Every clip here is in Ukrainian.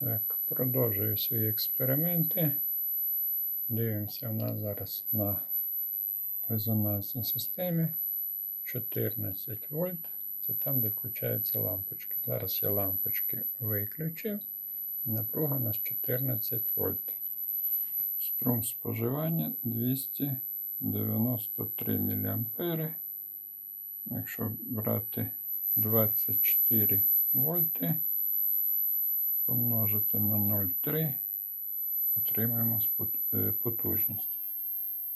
Так, продовжую свої експерименти. Дивимося у нас зараз на резонансній системі 14 вольт. Це там, де включаються лампочки. Зараз я лампочки виключив. Напруга у нас 14 вольт. Струм споживання 293 мА. Якщо брати 24 вольти, помножити на 0,3, отримаємо е, потужність.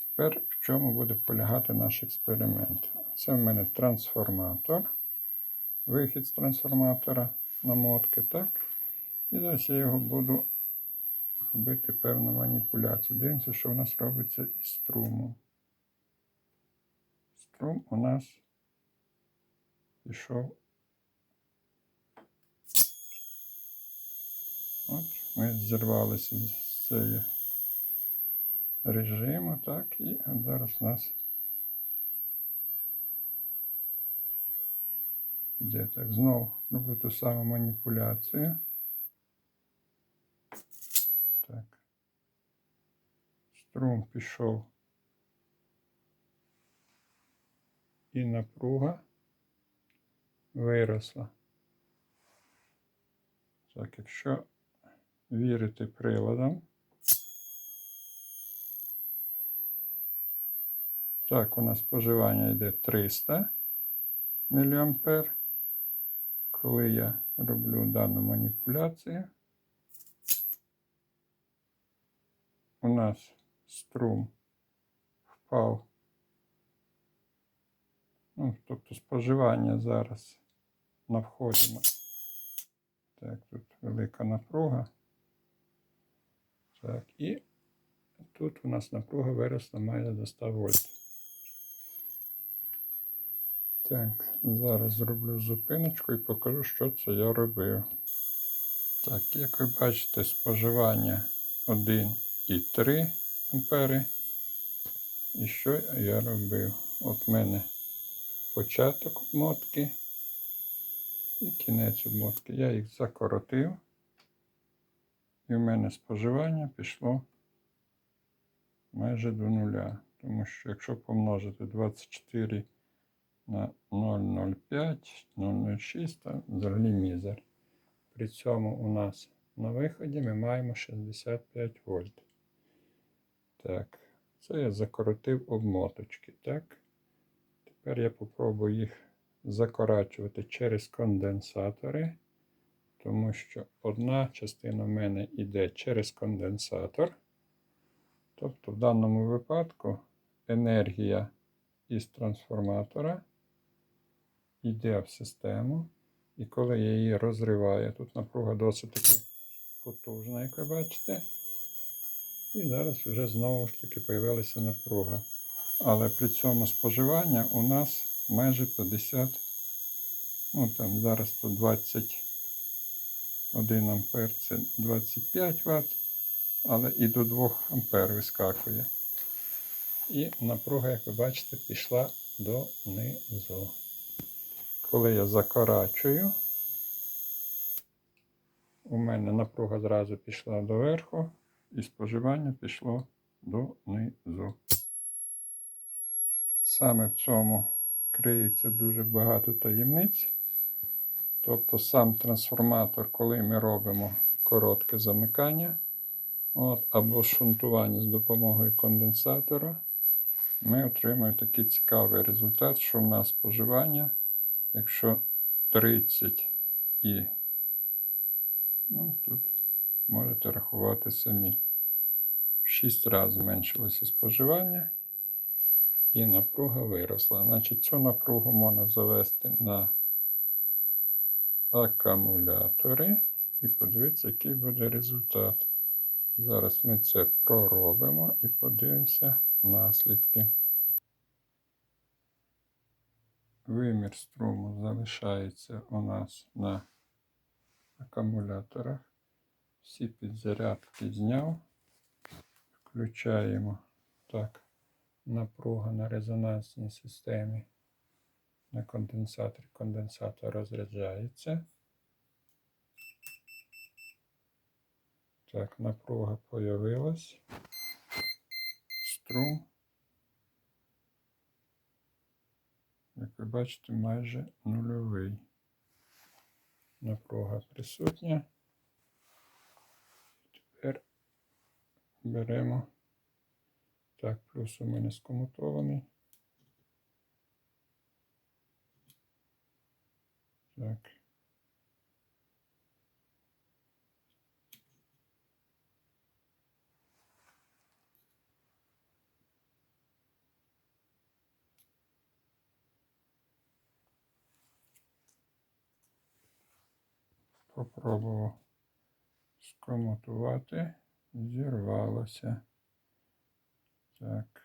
Тепер в чому буде полягати наш експеримент? Це в мене трансформатор, вихід з трансформатора намотки, так? І зараз я його буду робити певну маніпуляцію. Дивимося, що у нас робиться із струмом. Струм у нас пішов. От, ми зірвалися з цієї режиму, так, і от зараз у нас іде так. Знову роблю ту саму маніпуляцію. Так. Струм пішов. І напруга виросла. Так, якщо вірити приладам. Так, у нас споживання йде 300 мА. Коли я роблю дану маніпуляцію, у нас струм впав. Ну, тобто споживання зараз на вході. Так, тут велика напруга. Так, і тут у нас напруга виросла майже до 100 вольт. Так, зараз зроблю зупиночку і покажу, що це я робив. Так, як ви бачите, споживання 1,3 ампери. І що я робив? От в мене початок обмотки і кінець обмотки. Я їх закоротив. І в мене споживання пішло майже до нуля. Тому що якщо помножити 24 на 0,05, 0,06, то взагалі мізер. При цьому у нас на виході ми маємо 65 вольт. Так, це я закоротив обмоточки. Так. Тепер я попробую їх закорачувати через конденсатори, тому що одна частина в мене йде через конденсатор. Тобто, в даному випадку енергія із трансформатора йде в систему, і коли я її розриваю, тут напруга досить потужна, як ви бачите. І зараз вже знову ж таки з'явилася напруга. Але при цьому споживання у нас майже 50, ну там зараз 120 1 ампер це 25 Вт, але і до 2 ампер вискакує. І напруга, як ви бачите, пішла донизу. Коли я закорачую, у мене напруга одразу пішла доверху і споживання пішло донизу. Саме в цьому криється дуже багато таємниць. Тобто сам трансформатор, коли ми робимо коротке замикання от, або шунтування з допомогою конденсатора, ми отримуємо такий цікавий результат, що в нас споживання, якщо 30 і ну, тут можете рахувати самі. В 6 разів зменшилося споживання і напруга виросла. Значить, цю напругу можна завести на акумулятори і подивитися, який буде результат. Зараз ми це проробимо і подивимося наслідки. Вимір струму залишається у нас на акумуляторах. Всі підзарядки зняв. Включаємо так напруга на резонансній системі. На конденсаторі. Конденсатор розряджається. Так, напруга появилась. Струм. Як ви бачите, майже нульовий. Напруга присутня. Тепер беремо. Так, плюс у мене скомутований. Так. Попробував скомутувати, зірвалося. Так.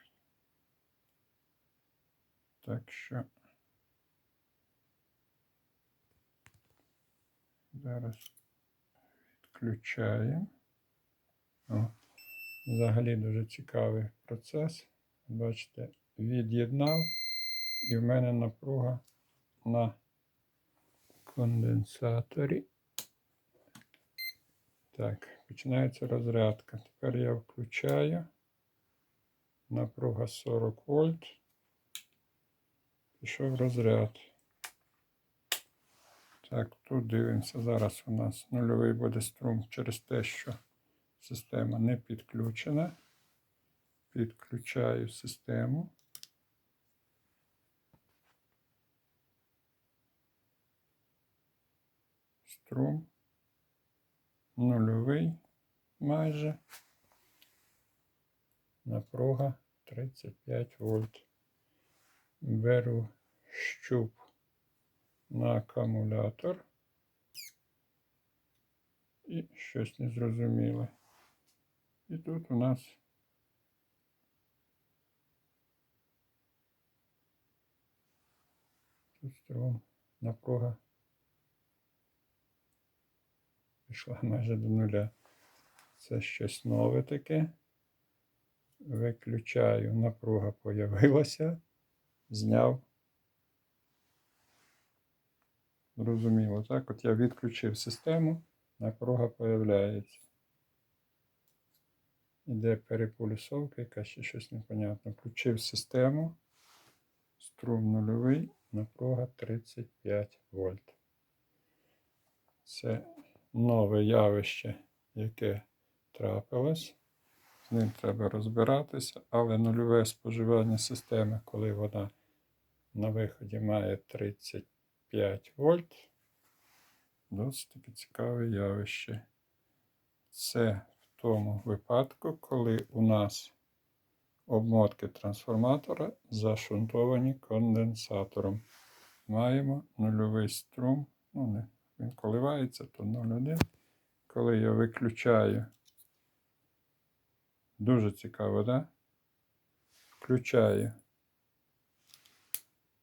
Так що зараз відключаємо. О, взагалі дуже цікавий процес. Бачите, від'єднав, і в мене напруга на конденсаторі. Так, починається розрядка. Тепер я включаю. Напруга 40 вольт. Пішов розряд. Так, тут дивимося. Зараз у нас нульовий буде струм через те, що система не підключена. Підключаю систему. Струм нульовий майже. Напруга 35 вольт. Беру щуп на акумулятор. І щось незрозуміле. І тут у нас тут струм, напруга пішла майже до нуля. Це щось нове таке. Виключаю, напруга появилася, зняв. Зрозуміло, так? От я відключив систему, напруга появляється. Іде перепульсовка, яка ще щось непонятне. Включив систему. Струм нульовий, напруга 35 вольт. Це нове явище, яке трапилось. З ним треба розбиратися, але нульове споживання системи, коли вона на виході має 35 вольт, досить таки цікаве явище. Це в тому випадку, коли у нас обмотки трансформатора зашунтовані конденсатором. Маємо нульовий струм, ну не, він коливається, то 0,1. Коли я виключаю Дуже цікаво, да? Включаю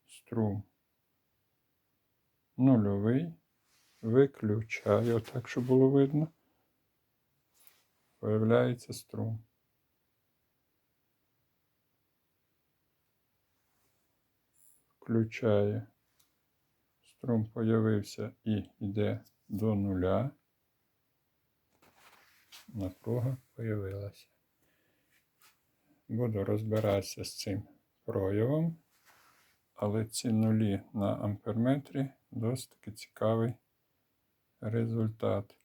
струм нульовий. Виключаю, так, щоб було видно. Появляється струм. Включаю. Струм появився і йде до нуля. Напруга появилася. Буду розбиратися з цим проявом, але ці нулі на амперметрі досить таки цікавий результат.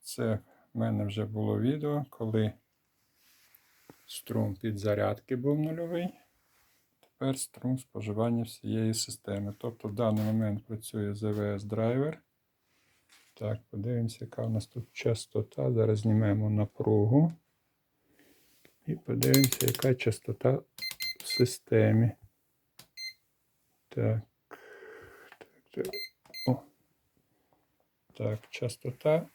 Це в мене вже було відео, коли струм підзарядки був нульовий. Тепер струм споживання всієї системи. Тобто в даний момент працює ZVS драйвер. Так, подивимося, яка у нас тут частота. Зараз знімемо напругу. І подивимося, яка частота в системі. Так. Так, так. О. Так, частота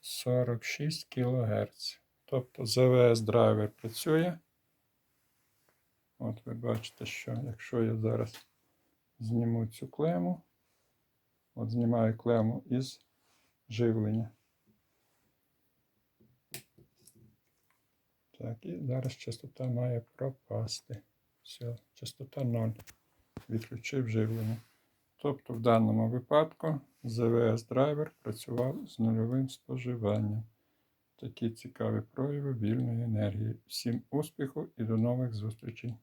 46 кГц. Тобто ЗВС драйвер працює. От ви бачите, що якщо я зараз зніму цю клему, от знімаю клему із живлення. Так, і зараз частота має пропасти. Все, частота 0. Відключив живлення. Тобто в даному випадку ЗВС драйвер працював з нульовим споживанням. такі цікаві прояви вільної енергії. Всім успіху і до нових зустрічей!